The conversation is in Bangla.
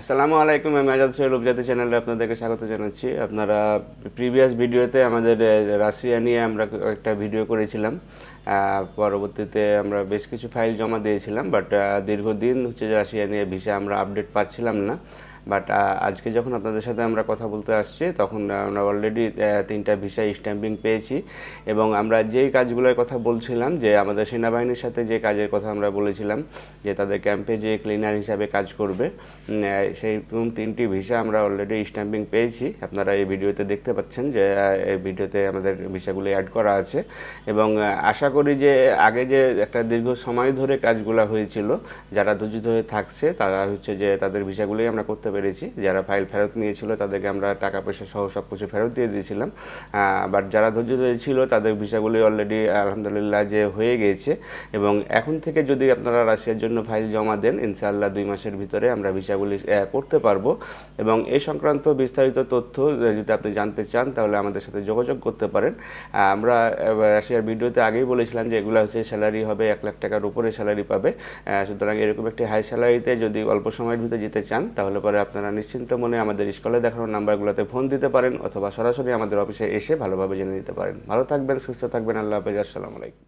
আসসালামু আলাইকুম, আমি আজাদ সোহেল উপজাতি চ্যানেলে আপনাদেরকে স্বাগত জানাচ্ছি। আপনারা প্রিভিয়াস ভিডিওতে আমাদের রাশিয়া নিয়ে আমরা একটা ভিডিও করেছিলাম। পরবর্তীতে আমরা বেশ কিছু ফাইল জমা দিয়েছিলাম, বাট দীর্ঘদিন হচ্ছে রাশিয়া নিয়ে ভিসা আমরা আপডেট পাচ্ছিলাম না। বাট আজকে যখন আপনাদের সাথে আমরা কথা বলতে আসছি, তখন আমরা অলরেডি তিনটা ভিসা স্ট্যাম্পিং পেয়েছি। এবং আমরা যেই কাজগুলোর কথা বলছিলাম, যে আমাদের সেনাবাহিনীর সাথে যে কাজের কথা আমরা বলেছিলাম, যে তাদের ক্যাম্পে যে ক্লিনার হিসাবে কাজ করবে সেই তিনটি ভিসা আমরা অলরেডি স্ট্যাম্পিং পেয়েছি। আপনারা এই ভিডিওতে দেখতে পাচ্ছেন যে এই ভিডিওতে আমাদের ভিসাগুলো অ্যাড করা আছে। এবং আশা করি যে, আগে যে একটা দীর্ঘ সময় ধরে কাজগুলো হয়েছিল, যারা ধৈর্য হয়ে থাকছে, তারা হচ্ছে যে তাদের ভিসাগুলোই আমরা করতে পেরেছি যারা ফাইল ফেরত নিয়েছিল তাদেরকে আমরা টাকা, পয়সা সহ সব কিছু ফেরত দিয়ে দিয়েছিলাম। বাট যারা ধৈর্য ধরে ছিল তাদের ভিসাগুলি অলরেডি আলহামদুলিল্লাহ, যে হয়ে গিয়েছে। এবং এখন থেকে যদি আপনারা রাশিয়ার জন্য ফাইল জমা দেন, ইনশাআল্লাহ দুই মাসের ভিতরে আমরা ভিসাগুলি করতে পারব। এবং এই সংক্রান্ত বিস্তারিত তথ্য যদি আপনি জানতে চান, তাহলে আমাদের সাথে যোগাযোগ করতে পারেন। আমরা রাশিয়ার ভিডিওতে আগেই বলেছিলাম যে এগুলো হচ্ছে স্যালারি হবে এক লাখ টাকার উপরে স্যালারি পাবে। সুতরাং এরকম একটি হাই স্যালারিতে যদি অল্প সময়ের ভিতরে যেতে চান, তাহলে পরে আপনারা নিশ্চিন্ত মনে আমাদের স্কলে দেখানো নাম্বারগুলোতে ফোন দিতে পারেন অথবা সরাসরি আমাদের অফিসে এসে ভালোভাবে জেনে নিতে পারেন। ভালো থাকবেন, সুস্থ থাকবেন, আল্লাহ হাফেজ, আসসালামু আলাইকুম।